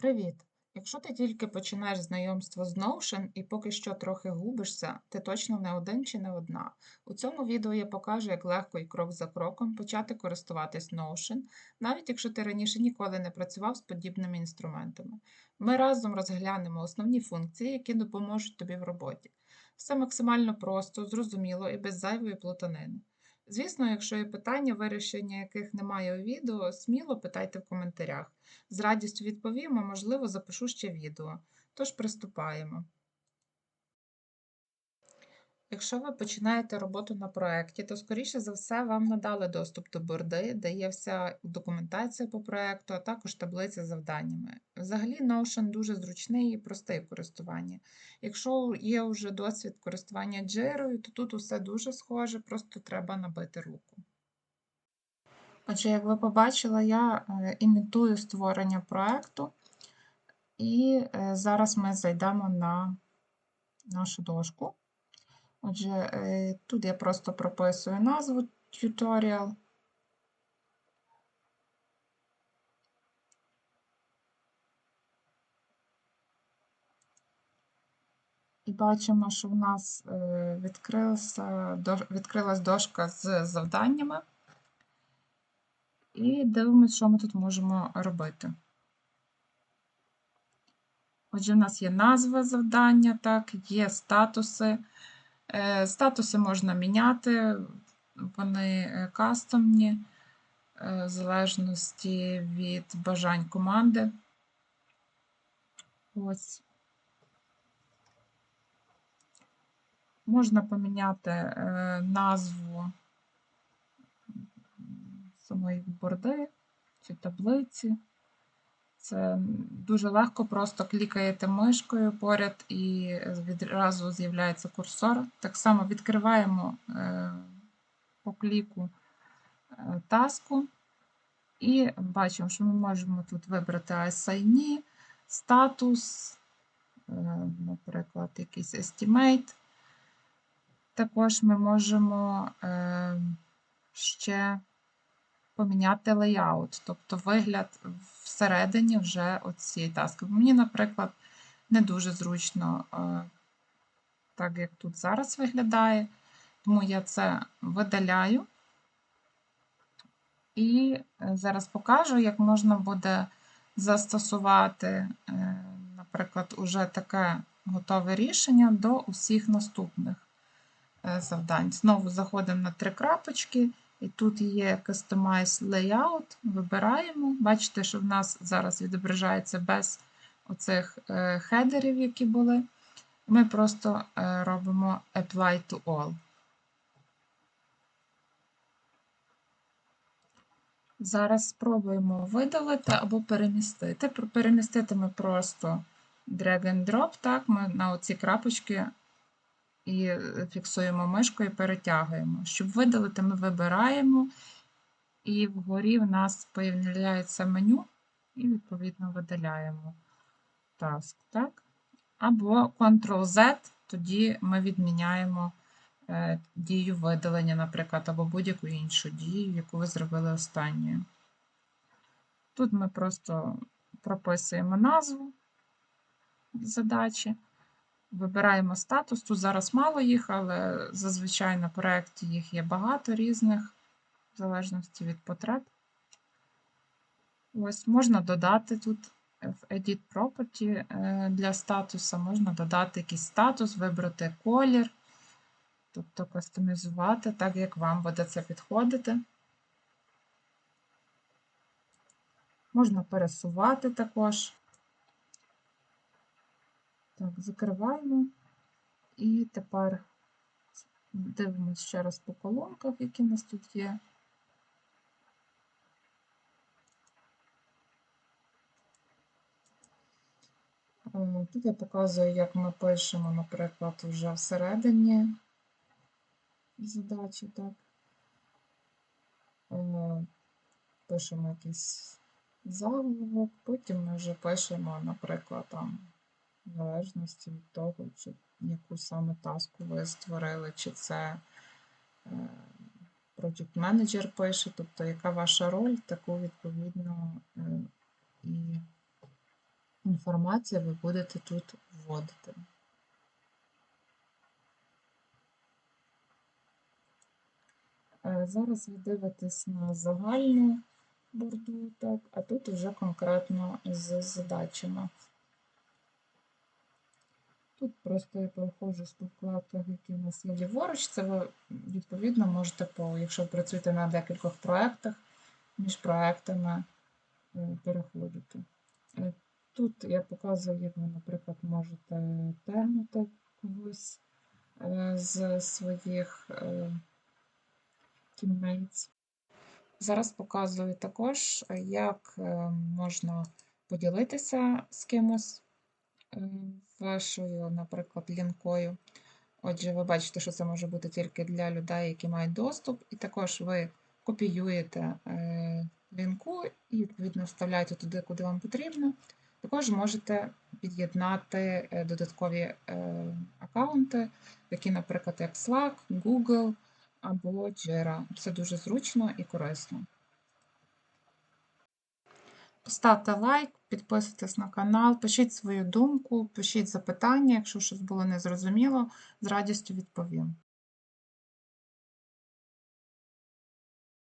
Привіт! Якщо ти тільки починаєш знайомство з Notion і поки що трохи губишся, ти точно не один чи не одна. У цьому відео я покажу, як легко і крок за кроком почати користуватись Notion, навіть якщо ти раніше ніколи не працював з подібними інструментами. Ми разом розглянемо основні функції, які допоможуть тобі в роботі. Все максимально просто, зрозуміло і без зайвої плутанини. Звісно, якщо є питання, вирішення яких немає у відео, сміло питайте в коментарях. З радістю відповім, а можливо, запишу ще відео. Тож приступаємо. Якщо ви починаєте роботу на проєкті, то, скоріше за все, вам надали доступ до борди, де є вся документація по проєкту, а також таблиця з завданнями. Взагалі, Notion дуже зручний і простий в користуванні. Якщо є вже досвід користування Jira, то тут усе дуже схоже, просто треба набити руку. Отже, як ви побачили, я е, імітую створення проєкту, і е, зараз ми зайдемо на нашу дошку. Отже, е, тут я просто прописую назву tutorial. І бачимо, що в нас відкрилася, відкрилась дошка з завданнями. І дивимося, що ми тут можемо робити. Отже, в нас є назва завдання, так, є статуси. Е, статуси можна міняти, вони е, кастомні, е, в залежності від бажань команди. Ось. Можна поміняти назву самої борди чи таблиці. Це дуже легко, просто клікаєте мишкою поряд і відразу з'являється курсор. Так само відкриваємо е, по кліку е, таску і бачимо, що ми можемо тут вибрати Assign, статус, е, наприклад, якийсь estimate. Також ми можемо ще поміняти лейаут, тобто вигляд всередині вже цієї таски. Мені, наприклад, не дуже зручно, е, так як тут зараз виглядає, тому я це видаляю. І е, зараз покажу, як можна буде застосувати, е, наприклад, уже таке готове рішення до усіх наступних завдань. Знову заходимо на три крапочки і тут є Customize Layout, вибираємо. Бачите, що в нас зараз відображається без оцих е, хедерів, які були. Ми просто е, робимо Apply to All. Зараз спробуємо видалити або перемістити. Перемістити ми просто drag and drop, так, ми на оці крапочки і е, фіксуємо мишкою і перетягуємо. Щоб видалити, ми вибираємо, і вгорі в нас з'являється меню, і, відповідно, видаляємо task. так? Або Ctrl-Z, тоді ми відміняємо е, дію видалення, наприклад, або будь-яку іншу дію, яку ви зробили останньою. Тут ми просто прописуємо назву задачі. Вибираємо статус. Тут зараз мало їх, але зазвичай на проєкті їх є багато різних, в залежності від потреб. Ось Можна додати тут в Edit Property е, для статуса, можна додати якийсь статус, вибрати колір, тобто кастомізувати так, як вам буде це підходити. Можна пересувати також. Так, закриваємо. І тепер дивимося ще раз по колонках, які у нас тут є. Тут я показую, як ми пишемо, наприклад, вже всередині задачі, так. Пишемо якийсь заголовок, потім ми вже пишемо, наприклад, там залежності від того, чи яку саме таску ви створили, чи це е, Project Manager пише, тобто яка ваша роль, таку відповідно е, і інформацію ви будете тут вводити. Е, Зараз ви дивитесь на загальну борду, так, а тут вже конкретно з задачами. Тут просто я проходжу по вкладках, які у нас є ліворуч. Це ви відповідно можете, по, якщо працюєте на декількох проєктах, між проєктами е, переходити. Е, Тут я показую, як ви, наприклад, можете тегнути когось е, з своїх teammates. Зараз показую також, як можна поділитися з кимось вашою, наприклад, лінкою. Отже, ви бачите, що це може бути тільки для людей, які мають доступ, і також ви копіюєте е, лінку і, відповідно, вставляєте туди, куди вам потрібно. Також можете під'єднати е, додаткові е, аккаунти, такі, наприклад, як Slack, Google або Jira. Це дуже зручно і корисно. Ставте лайк, підписуйтесь на канал, пишіть свою думку, пишіть запитання, якщо щось було незрозуміло, з радістю відповім.